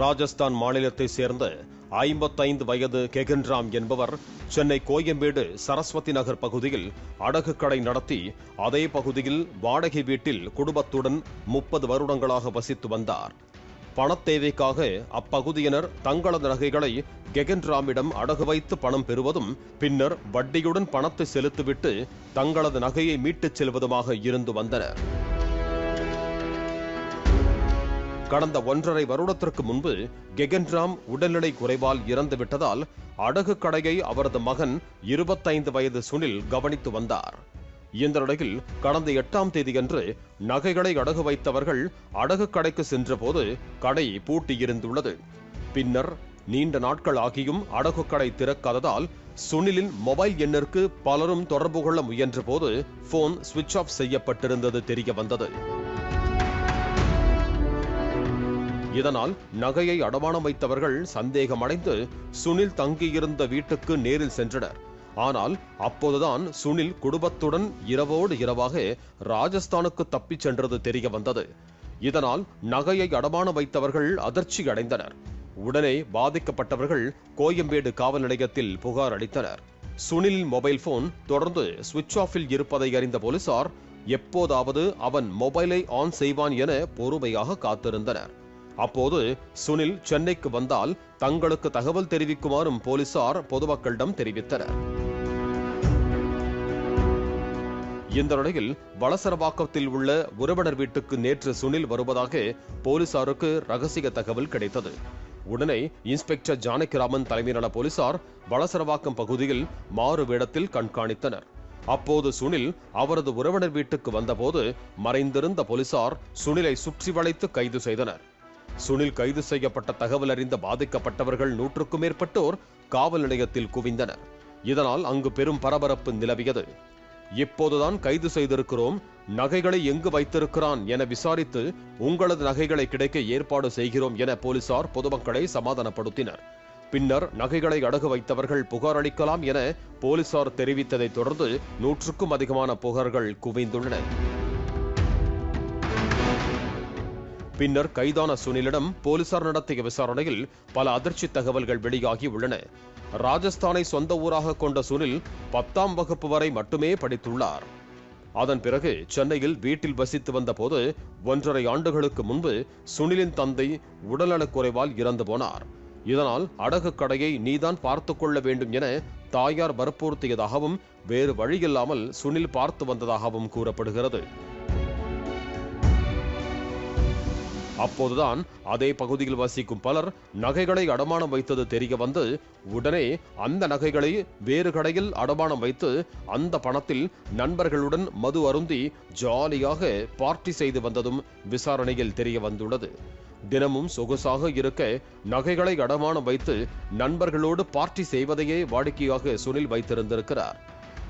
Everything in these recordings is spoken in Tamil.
ராஜஸ்தான் மாநிலத்தை சேர்ந்த ஐம்பத்தைந்து வயது கெகன்ராம் என்பவர் சென்னை கோயம்பேடு சரஸ்வதி நகர் பகுதியில் அடகு கடை நடத்தி அதே பகுதியில் வாடகை வீட்டில் குடும்பத்துடன் முப்பது வருடங்களாக வசித்து வந்தார். பணத்தேவைக்காக அப்பகுதியினர் தங்களது நகைகளை கெகன்ராமிடம் அடகு வைத்து பணம் பெறுவதும் பின்னர் வட்டியுடன் பணத்தை செலுத்திவிட்டு தங்களது நகையை மீட்டுச் செல்வதுமாக இருந்து வந்தனர். கடந்த ஒன்றரை வருடத்திற்கு முன்பு கெகன்ராம் உடல்நிலை குறைவால் இறந்து விட்டதால் அடகு கடையை அவரது மகன் இருபத்தைந்து வயது சுனில் கவனித்து வந்தார். இந்த நிலையில் கடந்த எட்டாம் தேதியன்று நகைகளை அடகு வைத்தவர்கள் அடகு கடைக்கு சென்றபோது கடை பூட்டியிருந்துள்ளது. பின்னர் நீண்ட நாட்கள் ஆகியும் அடகு கடை திறக்காததால் சுனிலின் மொபைல் எண்ணிற்கு பலரும் தொடர்பு கொள்ள முயன்றபோது போன் சுவிட்ச் ஆஃப் செய்யப்பட்டிருந்தது தெரிய வந்தது இதனால் நகையை அடமானம் வைத்தவர்கள் சந்தேகமடைந்து சுனில் தங்கியிருந்த வீட்டுக்கு நேரில் சென்றனர். ஆனால் அப்போதுதான் சுனில் குடும்பத்துடன் இரவோடு இரவாக ராஜஸ்தானுக்கு தப்பிச் சென்றது தெரிய வந்தது. இதனால் நகையை அடமானம் வைத்தவர்கள் அதிர்ச்சி அடைந்தனர். உடனே பாதிக்கப்பட்டவர்கள் கோயம்பேடு காவல் நிலையத்தில் புகார் அளித்தனர். சுனிலின் மொபைல் போன் தொடர்ந்து சுவிட்ச் ஆஃபில் இருப்பதை அறிந்த போலீசார் எப்போதாவது அவன் மொபைலை ஆன் செய்வான் என பொறுமையாக காத்திருந்தனர். அப்போது சுனில் சென்னைக்கு வந்தால் தங்களுக்கு தகவல் தெரிவிக்குமாறும் போலீசார் பொதுமக்களிடம் தெரிவித்தனர். இந்த நிலையில் வளசரவாக்கத்தில் உள்ள உறவினர் வீட்டுக்கு நேற்று சுனில் வருவதாக போலீசாருக்கு ரகசிய தகவல் கிடைத்தது. உடனே இன்ஸ்பெக்டர் ஜானகிராமன் தலைமையிலான போலீசார் வளசரவாக்கம் பகுதியில் மாறு வேடத்தில் கண்காணித்தனர். அப்போது சுனில் அவரது உறவினர் வீட்டுக்கு வந்தபோது மறைந்திருந்த போலீசார் சுனிலை சுற்றி வளைத்து கைது செய்தனர். சுனில் கைது செய்யப்பட்ட தகவல் அறிந்த பாதிக்கப்பட்டவர்கள் நூற்றுக்கும் மேற்பட்டோர் காவல் நிலையத்தில் குவிந்தனர். இதனால் அங்கு பெரும் பரபரப்பு நிலவியது. இப்போதுதான் கைது செய்திருக்கிறோம். நகைகளை எங்கு வைத்திருக்கிறான் என விசாரித்து உங்களது நகைகளை கிடைக்க ஏற்பாடு செய்கிறோம் என போலீசார் பொதுமக்களை சமாதானப்படுத்தினர். பின்னர் நகைகளை அடகு வைத்தவர்கள் புகார் அளிக்கலாம் என போலீசார் தெரிவித்ததைத் தொடர்ந்து நூற்றுக்கும் அதிகமான புகார்கள் குவிந்துள்ளன. பின்னர் கைதான சுனிலிடம் போலீசார் நடத்திய விசாரணையில் பல அதிர்ச்சி தகவல்கள் வெளியாகி உள்ளன ராஜஸ்தானை சொந்த ஊராக கொண்ட சுனில் பத்தாம் வகுப்பு வரை மட்டுமே படித்துள்ளார். அதன் பிறகு சென்னையில் வீட்டில் வசித்து வந்தபோது ஒன்றரை ஆண்டுகளுக்கு முன்பு சுனிலின் தந்தை உடல்நலக்குறைவால் இறந்து போனார். இதனால் அடகு கடையை நீதான் பார்த்து கொள்ள வேண்டும் என தாயார் வற்புறுத்தியதாகவும் வேறு வழியில்லாமல் சுனில் பார்த்து வந்ததாகவும் கூறப்படுகிறது. அப்போதுதான் அதே பகுதியில் வசிக்கும் பலர் நகைகளை அடமானம் வைத்தது தெரிய வந்து உடனே அந்த நகைகளை வேறு கடையில் அடமானம் வைத்து அந்த பணத்தில் நண்பர்களுடன் மது அருந்தி ஜாலியாக பார்ட்டி செய்து வந்ததும் விசாரணையில் தெரிய வந்துள்ளது. தினமும் சொகுசாக இருக்க நகைகளை அடமானம் வைத்து நண்பர்களோடு பார்ட்டி செய்வதையே வாடிக்கையாக சுனில் வைத்திருந்திருக்கிறார்.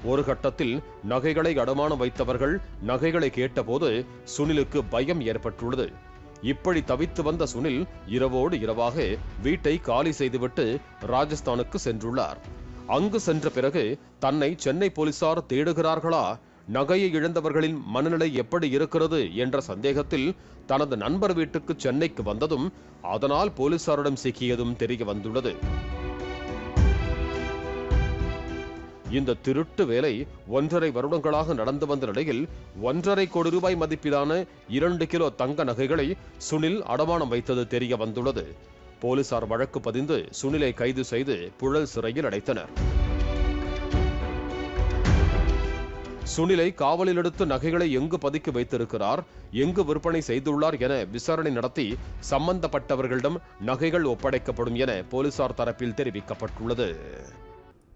ஒரு கட்டத்தில் நகைகளை அடமானம் வைத்தவர்கள் நகைகளை கேட்டபோது சுனிலுக்கு பயம் ஏற்பட்டுள்ளது. இப்படி தவித்து வந்த சுனில் இரவோடு இரவாக வீட்டை காலி செய்துவிட்டு ராஜஸ்தானுக்கு சென்றுள்ளார். அங்கு சென்ற பிறகு தன்னை சென்னை போலீசார் தேடுகிறார்களா? நகையை இழந்தவர்களின் மனநிலை எப்படி இருக்கிறது என்ற சந்தேகத்தில் தனது நண்பர் வீட்டுக்கு சென்னைக்கு வந்ததும் அதனால் போலீசாரிடம் சிக்கியதும் தெரிய வந்துள்ளது. இந்த திருட்டு வேலை ஒன்றரை வருடங்களாக நடந்து வந்த நிலையில் ஒன்றரை கோடி ரூபாய் மதிப்பிலான இரண்டு கிலோ தங்க நகைகளை சுனில் அடமானம் வைத்தது தெரிய வந்துள்ளது. போலீசார் வழக்கு பதிந்து சுனிலை கைது செய்து புழல் சிறையில் அடைத்தனர். சுனிலை காவலில் எடுத்து நகைகளை எங்கு பதுக்கி வைத்திருக்கிறார் எங்கு விற்பனை செய்துள்ளார் என விசாரணை நடத்தி சம்பந்தப்பட்டவர்களிடம் நகைகள் ஒப்படைக்கப்படும் என போலீசார் தரப்பில் தெரிவிக்கப்பட்டுள்ளது.